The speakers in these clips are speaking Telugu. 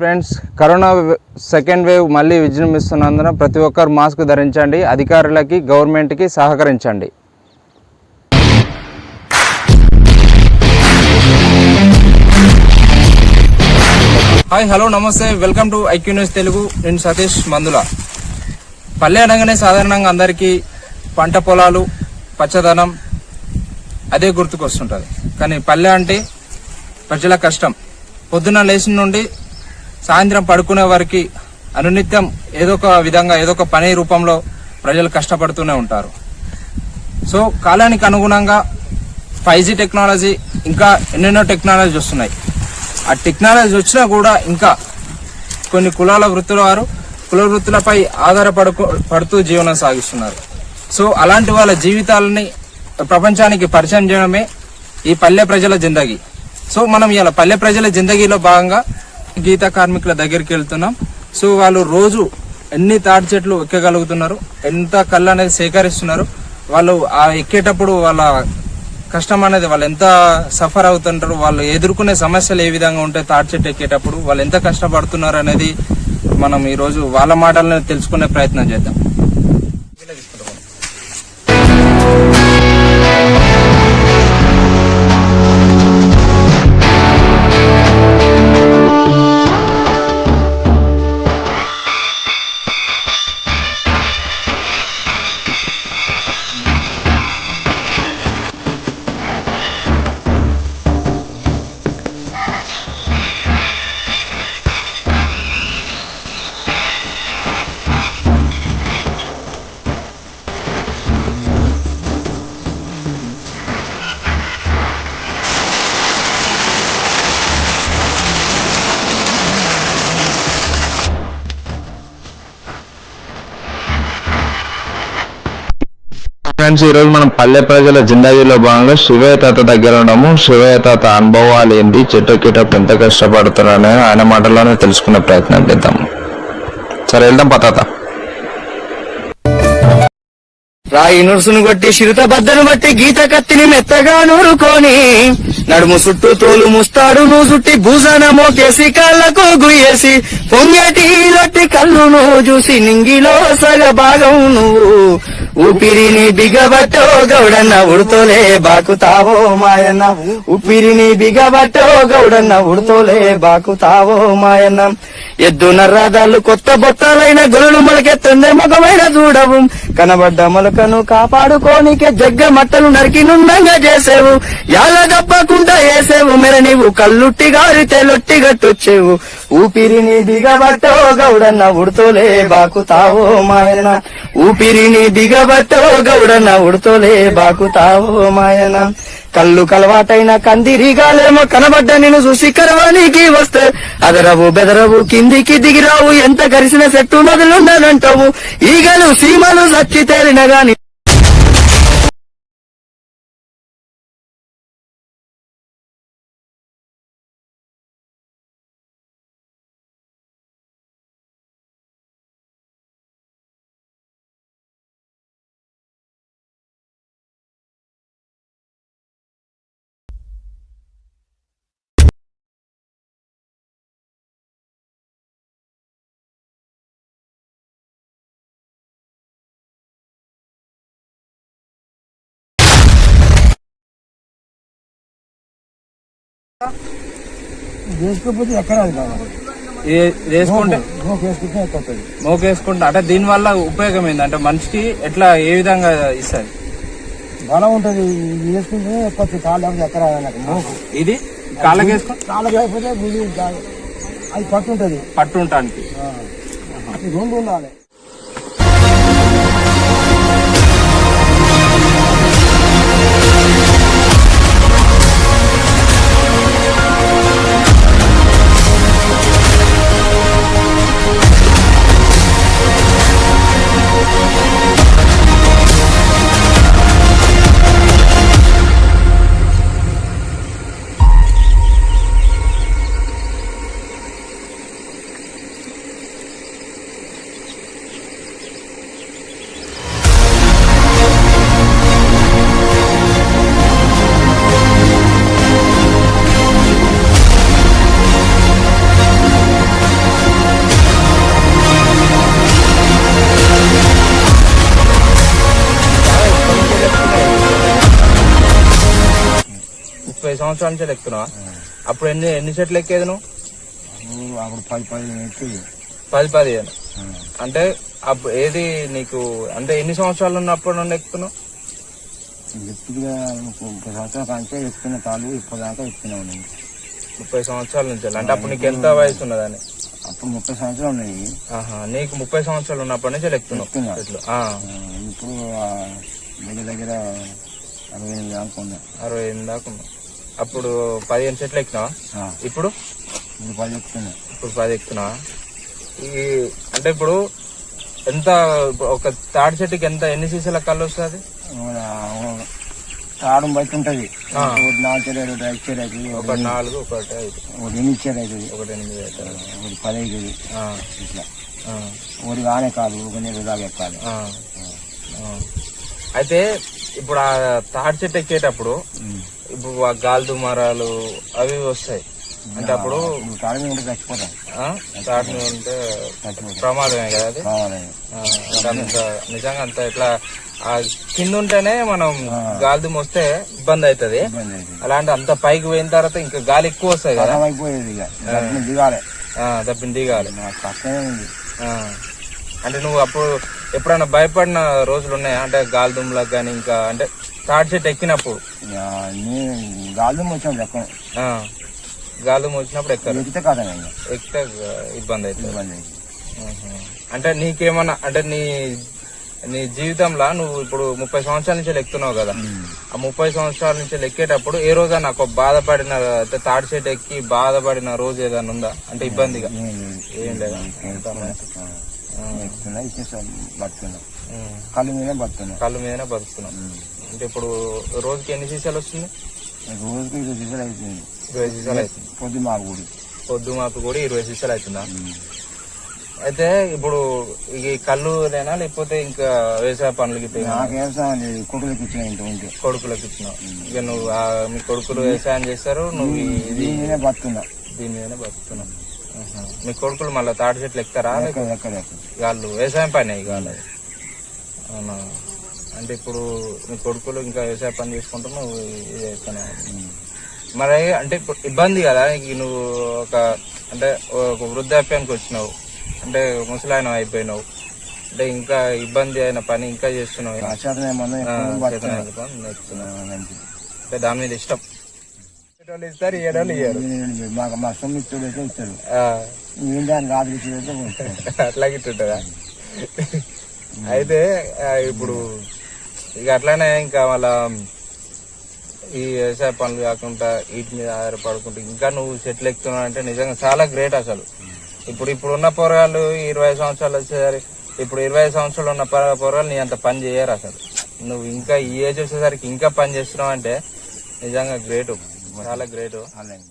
ఫ్రెండ్స్ కరోనా సెకండ్ వేవ్ మళ్ళీ విజృంభిస్తున్నందున ప్రతి ఒక్కరు మాస్క్ ధరించండి అధికారులకి గవర్నమెంట్కి సహకరించండి. హాయ్ హలో నమస్తే. Welcome to IQ news Telugu. నేను సతీష్ మందుల. పల్లె అనగానే సాధారణంగా అందరికీ పంట పొలాలు పచ్చదనం అదే గుర్తుకొస్తుంటుంది. కానీ పల్లె అంటే ప్రజల కష్టం. పొద్దున లేచిన నుండి సాయంత్రం పడుకునే వారికి అనునిత్యం ఏదో ఒక విధంగా ఏదో ఒక పని రూపంలో ప్రజలు కష్టపడుతూనే ఉంటారు. సో కాలానికి అనుగుణంగా ఫైవ్ జీ టెక్నాలజీ ఇంకా ఎన్నెన్నో టెక్నాలజీ వస్తున్నాయి. ఆ టెక్నాలజీ వచ్చినా కూడా ఇంకా కొన్ని కులాల వృత్తుల వారు కుల వృత్తులపై ఆధారపడుకు పడుతూ జీవనం సాగిస్తున్నారు. సో అలాంటి వాళ్ళ జీవితాలని ప్రపంచానికి పరిచయం చేయడమే ఈ పల్లె ప్రజల జిందగీ. సో మనం ఇలా పల్లె ప్రజల జిందగీలో భాగంగా గీత కార్మికుల దగ్గరికి వెళ్తున్నాం. సో వాళ్ళు రోజు ఎన్ని తాటి చెట్లు ఎక్కగలుగుతున్నారు ఎంత కళ్ళు అనేది సేకరిస్తున్నారు వాళ్ళు ఆ ఎక్కేటప్పుడు వాళ్ళ కష్టం అనేది వాళ్ళు ఎంత సఫర్ అవుతుంటారు వాళ్ళు ఎదుర్కొనే సమస్యలు ఏ విధంగా ఉంటాయి తాటి చెట్టు ఎక్కేటప్పుడు వాళ్ళు ఎంత కష్టపడుతున్నారు అనేది మనం ఈరోజు వాళ్ళ మాటలను తెలుసుకునే ప్రయత్నం చేద్దాం. ఫ్రెండ్స్ ఈరోజు మనం పల్లె ప్రజల జిందాజీలో భాగంగా శివయ్య తాత దగ్గర ఉన్నాము. శివయ్య తాత అనుభవాలు ఏంటి? చెట్టు ఎక్కేటప్పుడు ఎంత కష్టపడుతున్నారని ఆయన మాటల్లోనే తెలుసుకునే ప్రయత్నం చేద్దాం. సరే వెళ్దాం పతాత రాయి నురుసును కొట్టి చిరుత బద్దను బట్టి గీత కత్తిని మెత్తగా నూరుకొని నడుము చుట్టూ తోలు ముస్తాడు నువ్వు చుట్టి భూసన మోకేసి కళ్ళకు గుయ్యేసి పొంగటి లొట్టి కళ్ళు నువ్వు చూసి నింగిలో సగ భాగం నువ్వు ఊపిరిని బిగబట్టో గౌడన్న ఉడుతోలే బాకుతావో మాయన్న. ఊపిరిని బిగబట్టో గౌడన్న ఉడుతోలే బాకుతావో మాయన్న. ఎద్దు నర్రాదాలు కొత్త బొత్తాలైన గొలులు మొలకెత్తుందే మగమైన చూడవు కనబడ్డ మొలకను కాపాడుకోనికే జగ్గ మట్టలు నరికినుండంగా చేసేవు. యాల దప్పకుండా వేసే మెర నీవు కల్లుట్టి గారితే లొట్టి గట్టొచ్చేవు. ఊపిరిని దిగబట్టో గౌడన్న ఉడుతోలే బాకుతావో మాయన. ఊపిరిని దిగబట్టో గౌడన్న ఉడుతోలే బాకుతావో మాయన. కళ్ళు కలవాటైన కందిరిగాలేమో కనబడ్డ నేను చూసి కరవానికి వస్తే. అదరవు బెదరవు కిందికి దిగిరావు ఎంత కరిసిన చెట్టు మొదలుండనంటావు. ఈగలు సీమలు సచ్చి తేలిన గాని వేసుకుంటే నోకు వేసుకుంటే మోకేసుకుంటే అంటే దీని వల్ల ఉపయోగం ఏంది? అంటే మనిషికి ఎట్లా ఏ విధంగా ఇస్తుంది బలం ఉంటుంది. వేసుకుంటే కాళ్ళు లేకపోతే ఇది కాళ్ళకి వేసుకుంటే కాళ్ళకి అయిపోతే భుజం కాదు. అది పట్టు ఉంటుంది పట్టు రెండు ఉండాలి. ముప్పై సంవత్సరాల నుంచి ఎక్కుతున్నావా అప్పుడు ఎన్ని ఎన్ని చెట్లు ఎక్కేది నువ్వు అప్పుడు పది పది పది పదిహేను అంటే అప్పుడు ఏది నీకు అంటే ఎన్ని సంవత్సరాలు ఉన్నప్పటి నుండి ఎక్కుతున్నావు? ఎప్పుడుగా ముప్పై సంవత్సరాల కంటే ఎక్కుతున్న ఇప్పటిదాకా ఎక్కుతున్నావు నేను. ముప్పై సంవత్సరాల నుంచి అంటే అప్పుడు నీకు ఎంత వయసు ఉన్నదని? అప్పుడు ముప్పై సంవత్సరాలు ఉన్నాయి. ఆహా నీకు ముప్పై సంవత్సరాలు ఉన్నప్పటి నుంచి ఎక్కుతున్నావు. చెట్లు ఇప్పుడు దగ్గర దగ్గర అరవై ఎనిమిది దాకా ఉన్నా. అరవై ఎనిమిది దాకా ఉన్నావు అప్పుడు పదిహేను చెట్లు ఎక్కినావా? ఆ, ఇప్పుడు? ఇప్పుడు పది ఎక్కుతున్నా ఇప్పుడు పది ఎక్కుతున్నావా? ఈ అంటే ఇప్పుడు ఎంత ఒక తాడి చెట్టుకి ఎంత ఎన్ని సీసాల కళ్ళు వస్తుంది? తాడం బయట ఉంటది. నాలుగు చెడు ఒకటి ఐదు చెడు అవుతుంది ఒకటి నాలుగు ఒకటి ఐదు. ఒకటి ఎనిమిది చెడు అవుతుంది ఒకటి ఎనిమిది అవుతుంది ఒకటి పది అవుతుంది ఇట్లా. ఒకటి కానే కాదు ఒక నీరు దాకా ఎక్కాలి. అయితే ఇప్పుడు ఆ తాడి చెట్టు ఎక్కేటప్పుడు గాలి దుమారాలు అవి వస్తాయి. అంటే అప్పుడు ఉంటే తాటి ప్రమాదమే కదా అది? నిజంగా అంత ఇట్లా ఆ కింద ఉంటేనే మనం గాలి దుమ్ము వస్తే ఇబ్బంది అవుతుంది. అలాంటి అంత పైకి పోయిన తర్వాత ఇంకా గాలి ఎక్కువ వస్తాయి కదా? దిగాలి. ఆ, తప్పిన దిగాలి. అంటే నువ్వు అప్పుడు ఎప్పుడైనా భయపడిన రోజులు ఉన్నాయా? అంటే గాలి దుమ్ములకు కానీ ఇంకా అంటే తాడి చెట్టు ఎక్కినప్పుడు? గాలి లెక్క ఆ, గాలి వచ్చినప్పుడు ఎక్కరు? ఎక్కితే ఇక. ఎక్కితే ఇబ్బంది అవుతుంది. ఇబ్బంది. అంటే నీకేమన్నా అంటే నీ నీ జీవితంలో నువ్వు ఇప్పుడు ముప్పై సంవత్సరాల నుంచి ఎక్కుతున్నావు కదా. ఆ ముప్పై సంవత్సరాల నుంచి ఎక్కేటప్పుడు ఏ రోజా నాకు బాధపడిన తాడి చెట్టు ఎక్కి బాధపడిన రోజు ఏదైనా ఉందా? అంటే ఇబ్బందిగా? ఏం లేదు. బతుకున్నా. కళ్ళు మీద బతుకున్నా. కళ్ళు మీదనే బతుకుతున్నాం అంటే ఇప్పుడు రోజుకి ఎన్ని సీసాలు వస్తుంది? రోజుకి ఇరవై సీసాలు అవుతుంది. ఇరవై సీసాలు అవుతుంది. పొద్దు మాకు కూడా. పొద్దు మాపు కూడా ఇరవై సీసాలు అవుతుందా? అయితే ఇప్పుడు ఈ కళ్ళు లేనా లేకపోతే ఇంకా వ్యవసాయ పనులకి నాకు వ్యవసాయం లేదు. కొడుకులకి ఇచ్చిన కొడుకులకు ఇచ్చినావు ఇక నువ్వు మీ కొడుకులు వ్యవసాయం చేస్తారు నువ్వు ఇది బతుకున్నా. దీని మీదనే బతుకుతున్నావు. ఆహా. మీ కొడుకులు మళ్ళీ తాటి చెట్లు ఎక్కుతారా వాళ్ళు వ్యవసాయం పని ఇక వాళ్ళది. అవునా? అంటే ఇప్పుడు మీ కొడుకులు ఇంకా వ్యవసాయ పని చేసుకుంటూ నువ్వు ఇది చేస్తున్నావు మరి అంటే ఇప్పుడు ఇబ్బంది కదా నువ్వు ఒక అంటే ఒక వృద్ధాప్యానికి వచ్చినావు అంటే ముసలాయన అయిపోయినావు అంటే ఇంకా ఇబ్బంది అయిన పని ఇంకా చేస్తున్నావు. అంటే దాని మీద ఇష్టం. ఇస్తారు ఇయ్యరు. నేను మాకు మా సొమ్ము ఇచ్చాడు అయితే ఇప్పుడు ఇక అట్లానే ఇంకా మళ్ళా ఈ వ్యవసాయ పనులు కాకుండా వీటి మీద ఆధారపడుకుంటూ ఇంకా నువ్వు సెటిల్ ఎక్కుతున్నావు అంటే నిజంగా చాలా గ్రేట్ అసలు. ఇప్పుడు ఇప్పుడు ఉన్న పోరగాళ్ళు ఇరవై సంవత్సరాలు వచ్చేసరికి ఇప్పుడు ఇరవై సంవత్సరాలు ఉన్న పోరగాళ్ళు నీ అంత పని చేయరు అసలు. నువ్వు ఇంకా ఈ ఏజ్ వచ్చేసరికి ఇంకా పని చేస్తున్నావు అంటే నిజంగా గ్రేట్. చాలా గ్రేట్. అలాగే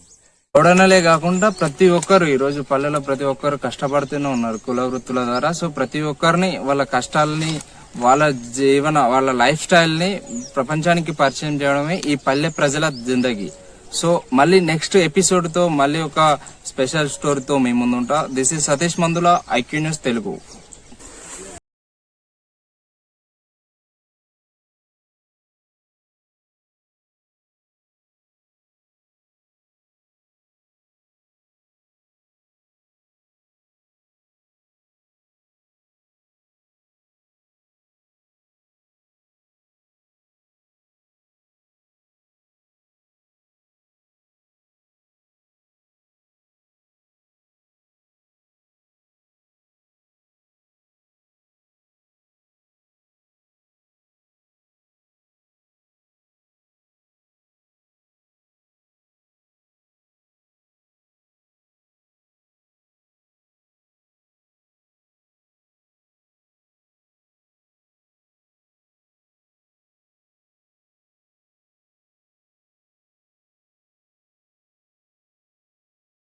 చూడనలే కాకుండా ప్రతి ఒక్కరు ఈ రోజు పల్లెలో ప్రతి ఒక్కరు కష్టపడుతూనే ఉన్నారు కుల వృత్తుల ద్వారా. సో ప్రతి ఒక్కరిని వాళ్ళ కష్టాలని వాళ్ళ జీవన వాళ్ళ లైఫ్ స్టైల్ని ప్రపంచానికి పరిచయం చేయడమే ఈ పల్లె ప్రజల జిందగీ. సో మళ్ళీ నెక్స్ట్ ఎపిసోడ్తో మళ్ళీ ఒక స్పెషల్ స్టోరీతో మీ ముందుంటా. This is Satish Mandula IQ news Telugu